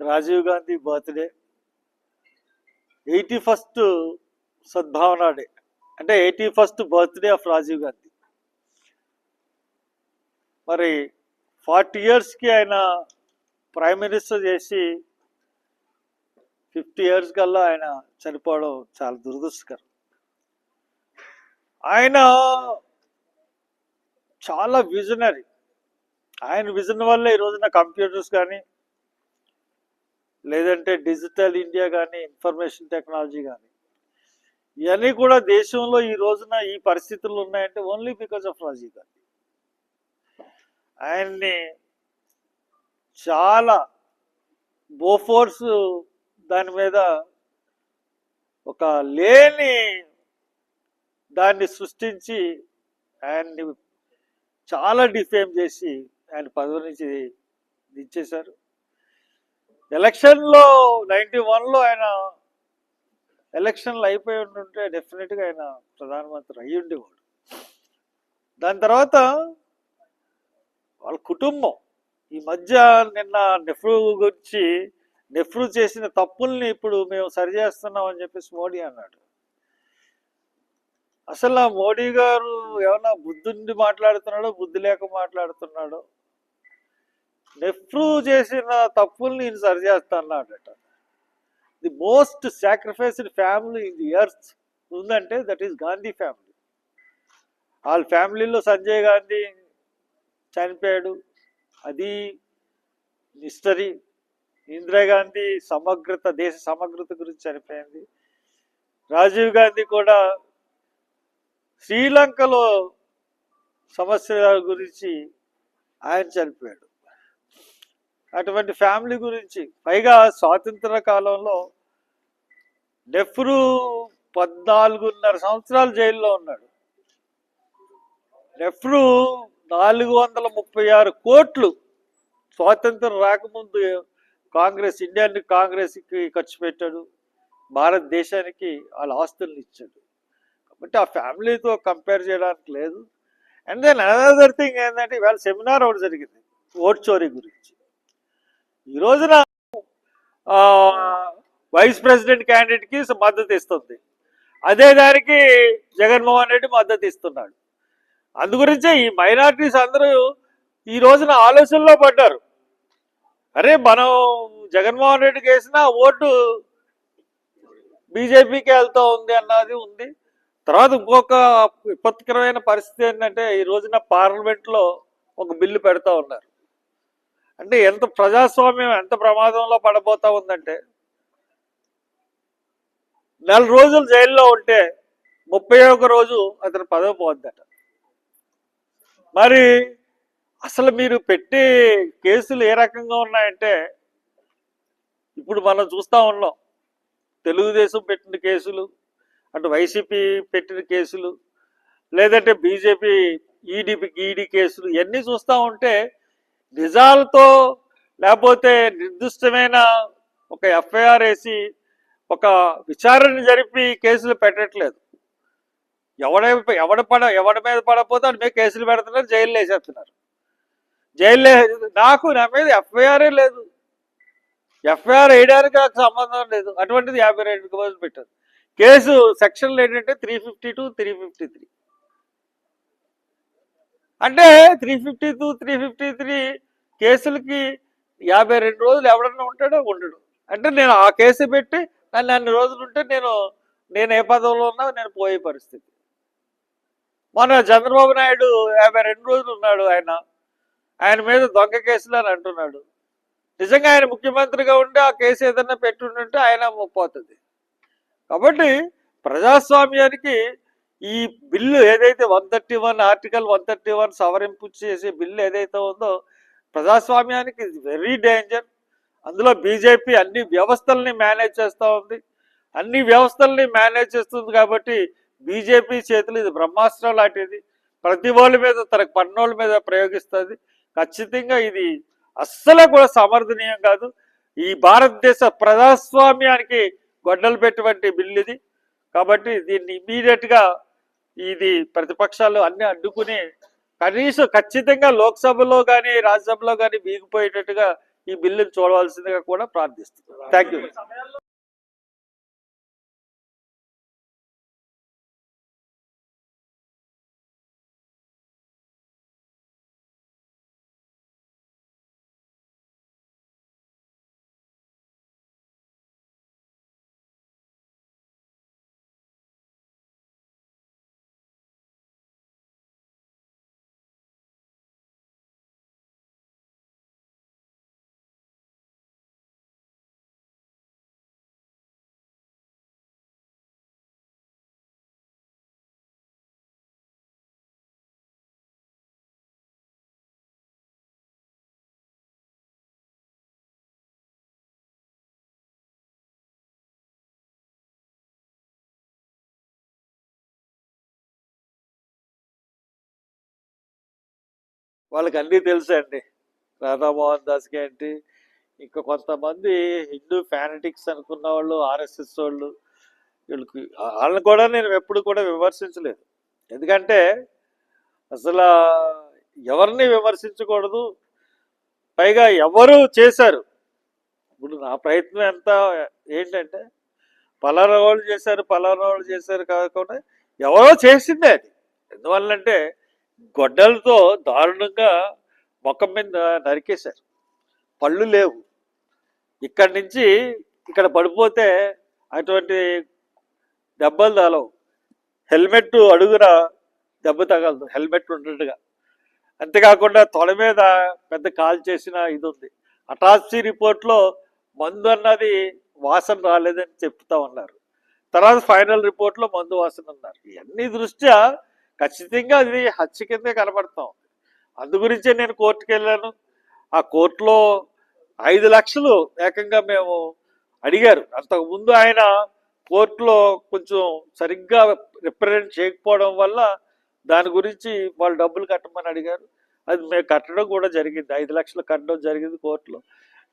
Rajiv Gandhi birthday. Eighty first Sadbhavana day. అంటే eighty first birthday of Rajiv Gandhi. మరి forty ఇయర్స్కి ఆయన prime minister చేసి fifty years కల్లా ఆయన చనిపోవడం చాలా దురదృష్టకరం. ఆయన చాలా విజనరీ. ఆయన విజన్ వల్ల ఈ రోజున కంప్యూటర్స్ కానీ లేదంటే డిజిటల్ ఇండియా కానీ ఇన్ఫర్మేషన్ టెక్నాలజీ కానీ ఇవన్నీ కూడా దేశంలో ఈ రోజున ఈ పరిస్థితులు ఉన్నాయంటే only because of Rajiv Gandhi. ఆయన్ని చాలా బోఫోర్స్ దాని మీద ఒక లేని దాన్ని సృష్టించి ఆయన్ని చాలా డిఫేమ్ చేసి ఆయన పదవి నుంచి దించేశారు. ఎలక్షన్లో నైంటీ వన్లో ఆయన ఎలక్షన్లు అయిపోయి ఉంటుంటే డెఫినెట్గా ఆయన ప్రధానమంత్రి అయ్యి ఉండేవాడు. దాని తర్వాత వాళ్ళ కుటుంబం ఈ మధ్య నిన్న నెహ్రూ గురించి నెహ్రూ చేసిన తప్పుల్ని ఇప్పుడు మేము సరిచేస్తున్నాం అని చెప్పేసి మోడీ అన్నాడు. అసలు మోడీ గారు ఏమన్నా బుద్ధుండి మాట్లాడుతున్నాడో బుద్ధి లేక మాట్లాడుతున్నాడో? నెహ్రూ చేసిన తప్పుల్ని నేను సరిచేస్తానన్నాడట the most sacrificed family in the earth ఉందంటే దట్ ఈస్ గాంధీ ఫ్యామిలీ. వాళ్ళ ఫ్యామిలీలో సంజయ్ గాంధీ చనిపోయాడు. అది మిస్టరీ. ఇందిరాగాంధీ సమగ్రత దేశ సమగ్రత గురించి చనిపోయింది. రాజీవ్ గాంధీ కూడా శ్రీలంకలో సమస్య గురించి ఆయన చనిపోయాడు. అటువంటి ఫ్యామిలీ గురించి. పైగా స్వాతంత్ర కాలంలో నెహ్రూ పద్నాలుగున్నర సంవత్సరాలు జైల్లో ఉన్నాడు. నెహ్రూ నాలుగు వందల ముప్పై ఆరు కోట్లు స్వాతంత్రం రాకముందు కాంగ్రెస్ ఇండియన్ కాంగ్రెస్కి ఖర్చు పెట్టాడు. భారతదేశానికి వాళ్ళ ఆస్తులను ఇచ్చాడు. కాబట్టి ఆ ఫ్యామిలీతో కంపేర్ చేయడానికి లేదు. అండ్ దెన్ అనదర్ థింగ్ ఏంటంటే ఇవాళ సెమినార్ ఒకటి జరిగింది. ఓట్ చోరీ గురించి. ఈ రోజున వైస్ ప్రెసిడెంట్ క్యాండిడేట్కి మద్దతు ఇస్తుంది. అదే దానికి జగన్మోహన్ రెడ్డి మద్దతు ఇస్తున్నాడు. అందుగురించే ఈ మైనారిటీస్ అందరూ ఈ రోజున ఆలోచనలో పడ్డారు. అరే మనం జగన్మోహన్ రెడ్డికి వేసిన ఓటు బీజేపీకి వెళ్తూ ఉంది అన్నది ఉంది. తర్వాత ఇంకొక విపత్కరమైన పరిస్థితి ఏంటంటే ఈ రోజున పార్లమెంట్లో ఒక బిల్లు పెడతా ఉన్నారు. అంటే ఎంత ప్రజాస్వామ్యం ఎంత ప్రమాదంలో పడబోతా ఉందంటే నెల రోజులు జైల్లో ఉంటే ముప్పై ఒక రోజు అతను పదవి పోద్దట. మరి అసలు మీరు పెట్టే కేసులు ఏ రకంగా ఉన్నాయంటే ఇప్పుడు మనం చూస్తా ఉన్నాం. తెలుగుదేశం పెట్టిన కేసులు అటు వైసీపీ పెట్టిన కేసులు లేదంటే బీజేపీ ఈడీ ఈడీ కేసులు ఇవన్నీ చూస్తూ ఉంటే నిజాలతో లేకపోతే నిర్దిష్టమైన ఒక ఎఫ్ఐఆర్ వేసి ఒక విచారణ జరిపి కేసులు పెట్టట్లేదు. ఎవడ ఎవడ పడ ఎవడి మీద పడకపోతే అని మీద కేసులు పెడుతున్నారు జైల్లో వేసేస్తున్నారు. జైల్లో నాకు నా మీద ఎఫ్ఐఆరే లేదు. ఎఫ్ఐఆర్ వేయడానికి నాకు సంబంధం లేదు. అటువంటిది యాభై రెండు రోజులు పెట్టారు. కేసు సెక్షన్లు ఏంటంటే three fifty two three fifty three. అంటే three fifty two three fifty three కేసులకి యాభై రెండు రోజులు ఎవడన్నా ఉంటాడో ఉండడు. అంటే నేను ఆ కేసు పెట్టి నన్ను అన్ని రోజులు ఉంటే నేను నేను ఏ పదవిలో ఉన్నా నేను పోయే పరిస్థితి. మన చంద్రబాబు నాయుడు యాభై రెండు రోజులు ఉన్నాడు ఆయన. ఆయన మీద దొంగ కేసులు అని అంటున్నాడు. నిజంగా ఆయన ముఖ్యమంత్రిగా ఉండి ఆ కేసు ఏదైనా పెట్టుంటే ఆయన పోతుంది. కాబట్టి ప్రజాస్వామ్యానికి ఈ బిల్లు ఏదైతే one thirty one article one thirty one సవరింపు చేసే బిల్లు ఏదైతే ఉందో ప్రజాస్వామ్యానికి వెరీ డేంజర్ అందులో బీజేపీ అన్ని వ్యవస్థల్ని మేనేజ్ చేస్తూ ఉంది. అన్ని వ్యవస్థల్ని మేనేజ్ చేస్తుంది కాబట్టి బీజేపీ చేతులు ఇది బ్రహ్మాస్త్రం లాంటిది. ప్రతి వాళ్ళ మీద తన పన్నోళ్ళ మీద ప్రయోగిస్తుంది. ఖచ్చితంగా ఇది అస్సలు కూడా సమర్థనీయం కాదు. ఈ భారతదేశ ప్రజాస్వామ్యానికి గొడ్డలు పెట్టినటువంటి బిల్లు ఇది. కాబట్టి దీన్ని ఇమీడియట్గా ఇది ప్రతిపక్షాలు అన్ని అడ్డుకుని కనీసం ఖచ్చితంగా లోక్సభలో కానీ రాజ్యసభలో కానీ బీగిపోయేటట్టుగా ఈ బిల్లును చూడవలసిందిగా కూడా ప్రార్థిస్తున్నాను థ్యాంక్ వాళ్ళకి అన్నీ తెలుసు అండి రాధామోహన్ దాస్కి ఏంటి ఇంకా కొంతమంది హిందూ ఫ్యానటిక్స్ అనుకున్న వాళ్ళు ఆర్ఎస్ఎస్ వాళ్ళు వీళ్ళకి వాళ్ళని కూడా నేను ఎప్పుడు కూడా విమర్శించలేదు. ఎందుకంటే అసలు ఎవరిని విమర్శించకూడదు పైగా ఎవరు చేశారు? ఇప్పుడు నా ప్రయత్నం ఎంత ఏంటంటే పలానా వాళ్ళు చేశారు పలానా వాళ్ళు చేశారు కాకుండా ఎవరో చేసిందే అది. ఎందువల్లంటే గొడ్డలతో దారుణంగా మొఖం మీద నరికేశారు. పళ్ళు లేవు. ఇక్కడి నుంచి ఇక్కడ పడిపోతే అటువంటి దెబ్బలు తగలవు. హెల్మెట్ అడుగున దెబ్బ తగలదు. హెల్మెట్ ఉన్నట్టుగా అంతేకాకుండా తొడ మీద పెద్ద కాల్ చేసిన ఇది ఉంది. అటాప్సీ రిపోర్ట్లో మందు అన్నది వాసన రాలేదని చెప్తా ఉన్నారు. తర్వాత ఫైనల్ రిపోర్ట్లో మందు వాసన ఉన్నారు ఇవన్నీ దృష్ట్యా ఖచ్చితంగా అది హత్య కిందే కనబడతాం. అందు గురించే నేను కోర్టుకు వెళ్ళాను ఆ కోర్టులో ఐదు లక్షలు ఏకంగా మేము అడిగారు. అంతకుముందు ఆయన కోర్టులో కొంచెం సరిగ్గా రిప్రజెంట్ చేయకపోవడం వల్ల దాని గురించి వాళ్ళు డబ్బులు కట్టమని అడిగారు. అది మేము కట్టడం కూడా జరిగింది. ఐదు లక్షలు కట్టడం జరిగింది కోర్టులో.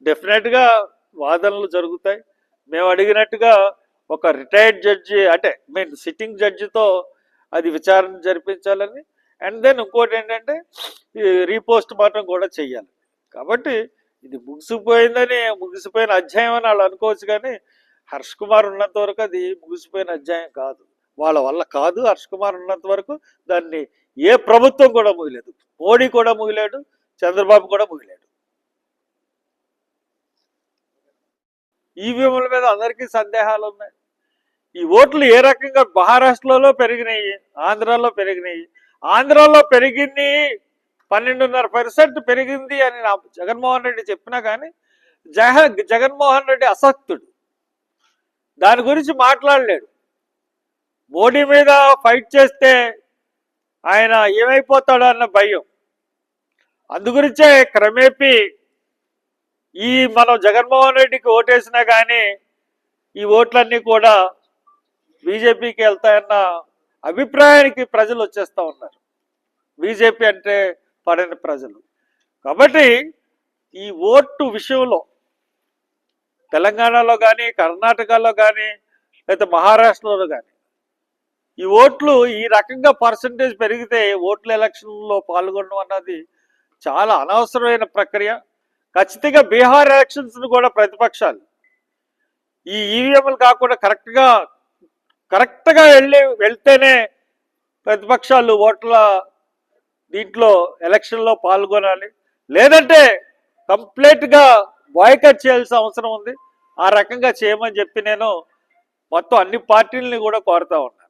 డెఫినెట్గా వాదనలు జరుగుతాయి. మేము అడిగినట్టుగా ఒక రిటైర్డ్ జడ్జి అంటే మీన్ సిట్టింగ్ జడ్జితో అది విచారణ జరిపించాలని. అండ్ దెన్ ఇంకోటి ఏంటంటే రీపోస్ట్ మార్టం కూడా చెయ్యాలి. కాబట్టి ఇది ముగిసిపోయిందని ముగిసిపోయిన అధ్యాయం అని వాళ్ళు అనుకోవచ్చు కానీ హర్ష్ కుమార్ ఉన్నంత వరకు అది ముగిసిపోయిన అధ్యాయం కాదు. వాళ్ళ వల్ల కాదు హర్ష్ కుమార్ ఉన్నంత వరకు దాన్ని ఏ ప్రభుత్వం కూడా ముగిలేదు మోడీ కూడా ముగిలాడు చంద్రబాబు కూడా ముగిలాడు ఈవీఎంల మీద అందరికీ సందేహాలు ఉన్నాయి. ఈ ఓట్లు ఏ రకంగా మహారాష్ట్రలో పెరిగినాయి ఆంధ్రాలో పెరిగినాయి? ఆంధ్రాలో పెరిగింది పన్నెండున్నర పర్సెంట్ పెరిగింది అని నా జగన్మోహన్ రెడ్డి చెప్పినా కానీ జగ జగన్మోహన్ రెడ్డి అసక్తుడు. దాని గురించి మాట్లాడలేడు. మోడీ మీద ఫైట్ చేస్తే ఆయన ఏమైపోతాడో అన్న భయం. అందుగురించే క్రమేపీ ఈ మనం జగన్మోహన్ రెడ్డికి ఓటేసినా కానీ ఈ ఓట్లన్నీ కూడా బీజేపీకి వెళ్తాయన్న అభిప్రాయానికి ప్రజలు వచ్చేస్తూ ఉన్నారు. బీజేపీ అంటే పడిన ప్రజలు. కాబట్టి ఈ ఓటు విషయంలో తెలంగాణలో కానీ కర్ణాటకలో కానీ లేదా మహారాష్ట్రలో కానీ ఈ ఓట్లు ఈ రకంగా పర్సంటేజ్ పెరిగితే ఓట్ల ఎలక్షన్లో పాల్గొనడం అన్నది చాలా అనవసరమైన ప్రక్రియ. ఖచ్చితంగా బీహార్ ఎలక్షన్స్ను కూడా ప్రతిపక్షాలు. ఈ ఈవీఎంలు కాకుండా కరెక్ట్గా కరెక్ట్గా వెళ్ళి వెళ్తేనే ప్రతిపక్షాలు ఓట్ల దీంట్లో ఎలక్షన్లో పాల్గొనాలి. లేదంటే కంప్లీట్గా బాయ్కట్ చేయాల్సిన అవసరం ఉంది. ఆ రకంగా చేయమని చెప్పి నేను మొత్తం అన్ని పార్టీలని కూడా కోరుతా ఉన్నా.